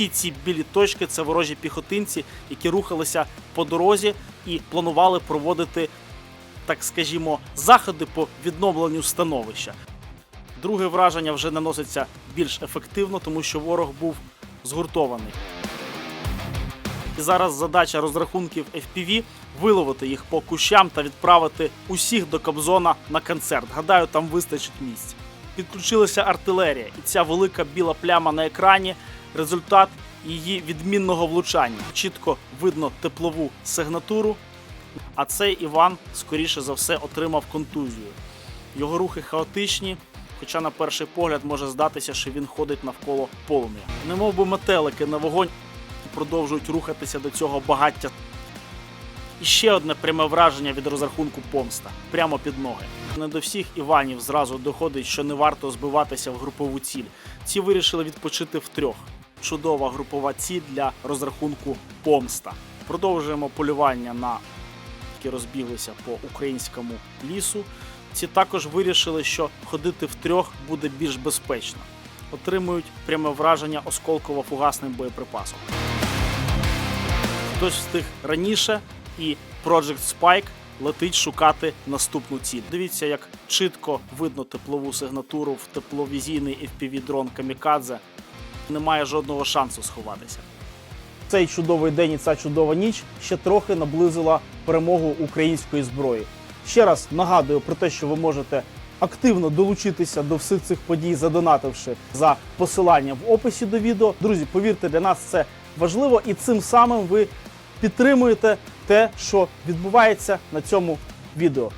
Всі ці білі точки це ворожі піхотинці, які рухалися по дорозі і планували проводити, так скажімо, заходи по відновленню становища. Друге враження вже наноситься більш ефективно, тому що ворог був згуртований. І зараз задача розрахунків FPV виловити їх по кущам та відправити усіх до Кобзона на концерт. Гадаю, там вистачить місць. Підключилася артилерія, і ця велика біла пляма на екрані результат її відмінного влучання. Чітко видно теплову сигнатуру, а цей Іван, скоріше за все, отримав контузію. Його рухи хаотичні, хоча на перший погляд може здатися, що він ходить навколо полум'я. Немов би метелики на вогонь продовжують рухатися до цього багаття. І ще одне пряме враження від розрахунку помста прямо під ноги. Не до всіх Іванів зразу доходить, що не варто збиватися в групову ціль. Ці вирішили відпочити втрьох. Чудова групова ціль для розрахунку помста. Продовжуємо полювання на які розбіглися по українському лісу. Ці також вирішили, що ходити втрьох буде більш безпечно. Отримують пряме враження осколково-фугасним боєприпасом. Хтось встиг раніше, і Project Spike летить шукати наступну ціль. Дивіться, як чітко видно теплову сигнатуру в тепловізійний FPV-дрон Камікадзе. Немає жодного шансу сховатися. Цей чудовий день і ця чудова ніч ще трохи наблизила перемогу української зброї. Ще раз нагадую про те, що ви можете активно долучитися до всіх цих подій, задонативши за посиланням в описі до відео. Друзі, повірте, для нас це важливо, і цим самим ви підтримуєте те, що відбувається на цьому відео.